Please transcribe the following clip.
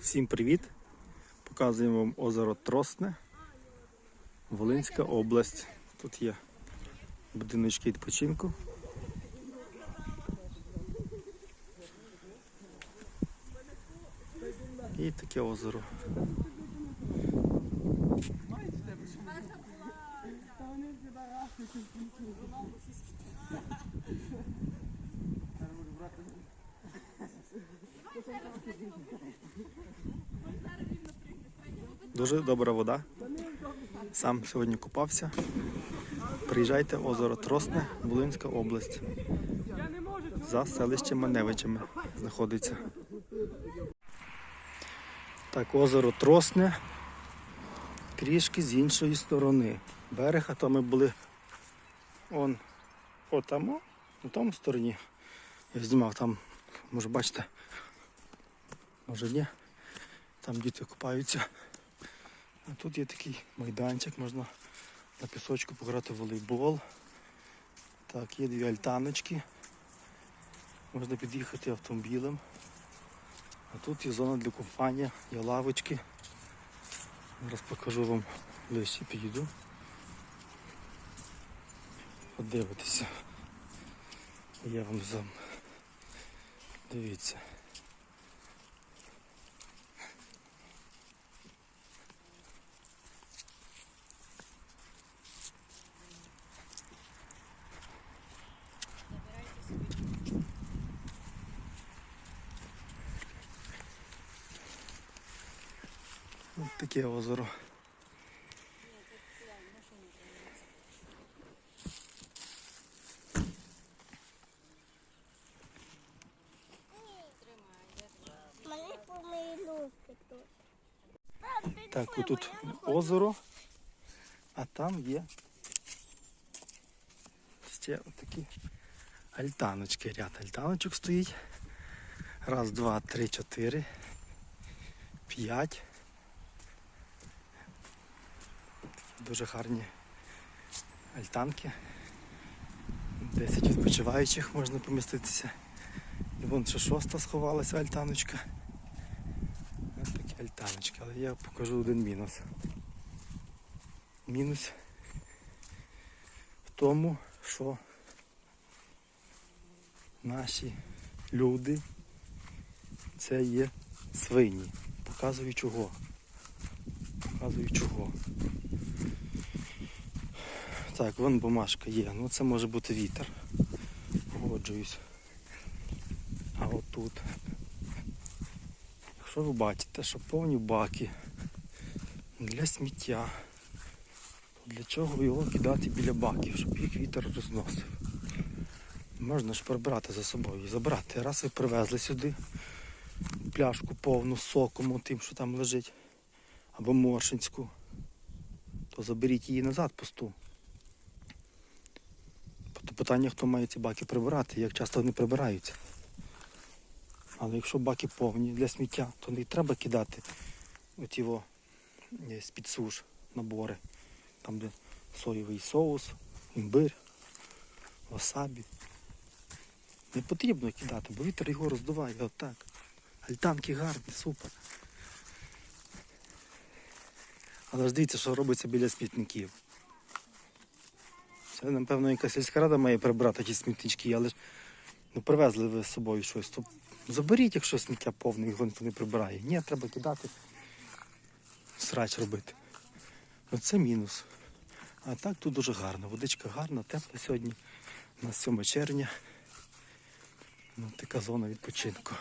Всім привіт! Показуємо вам озеро Тросне, Волинська область. Тут є будиночки відпочинку. І таке озеро. Дуже добра вода. Сам сьогодні купався. Приїжджайте, озеро Тросне, Волинська область. За селищем Маневичами знаходиться. Так, озеро Тросне. Трішки з іншої сторони. Берег, а то ми були он отамо, на тому стороні. Я знімав там, може бачите, може ні. Там діти купаються. А тут є такий майданчик, можна на пісочку пограти в волейбол. Так, є дві альтаночки. Можна під'їхати автомобілем. А тут є зона для купання, є лавочки. Зараз покажу вам ближче підійду. Подивитися. Я вам зам. Дивіться. Ось таке озеро. Так, отут озеро, а там є ще такі альтаночки. Ряд альтаночок стоїть. Раз, два, три, чотири, п'ять. Дуже гарні альтанки. Десять відпочиваючих можна поміститися. І вон ще шоста сховалася альтаночка. Ось такі альтаночки, але я покажу один мінус. Мінус в тому, що наші люди це є свині. Показую чого. Показую чого. Так, вон бумажка є. Ну це може бути вітер. Погоджуюсь. А отут. Якщо ви бачите, що повні баки для сміття, то для чого його кидати біля баків, щоб їх вітер розносив? Можна ж прибрати за собою і забрати. Раз ви привезли сюди пляшку повну соком, тим, що там лежить, або моршинську, то заберіть її назад пусту. То питання, хто має ці баки прибирати, як часто вони прибираються. Але якщо баки повні для сміття, то не треба кидати оті е, з-під суш набори. Там де соєвий соус, імбир, васабі. Не потрібно кидати, бо вітер його роздуває отак. Альтанки гарні, супер. Але ж дивіться, що робиться біля смітників. Це, напевно, якась сільська рада має прибрати ті смітнички, але ж ну, привезли ви з собою щось. То заберіть, якщо сміття повне, його ніхто не прибирає. Ні, треба кидати, срач робити. Оце мінус. А так тут дуже гарно. Водичка гарна, тепла сьогодні. У нас 7 червня. Ну, така зона відпочинку.